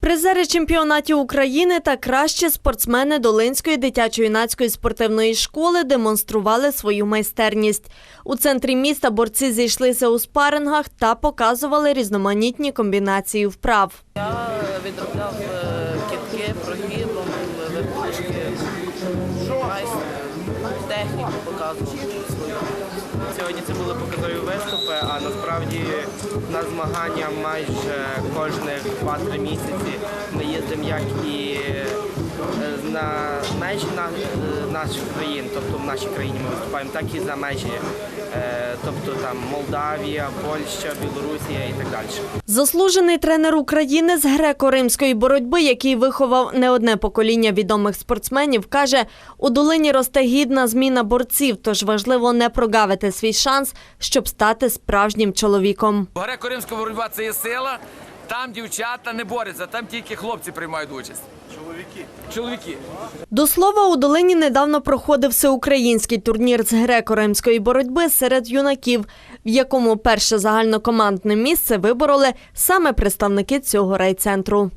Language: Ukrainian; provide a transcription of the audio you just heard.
Призери чемпіонатів України та кращі спортсмени Долинської дитячо-юнацької спортивної школи демонстрували свою майстерність. У центрі міста борці зійшлися у спарингах та показували різноманітні комбінації вправ. Я відробляв е, кітки, прогиб, робив майстер, техніку показував свою. Сьогодні це були показові виступи, а насправді на змагання майже кожних 2-3 місяці ми їздимо як і на межі на, е, наших країн, тобто в нашій країні ми виступаємо, так і за межі, е, тобто там Молдавія, Польща, Білорусія і так далі. Заслужений тренер України з греко-римської боротьби, який виховав не одне покоління відомих спортсменів, каже, у долині росте гідна зміна борців, тож важливо не прогавити свій шанс, щоб стати справжнім чоловіком. Греко-римська боротьба це є сила. Там дівчата не борються, там тільки хлопці приймають участь. Чоловіки. Чоловіки. До слова, у долині недавно проходив всеукраїнський турнір з греко-римської боротьби серед юнаків, в якому перше загальнокомандне місце вибороли саме представники цього райцентру.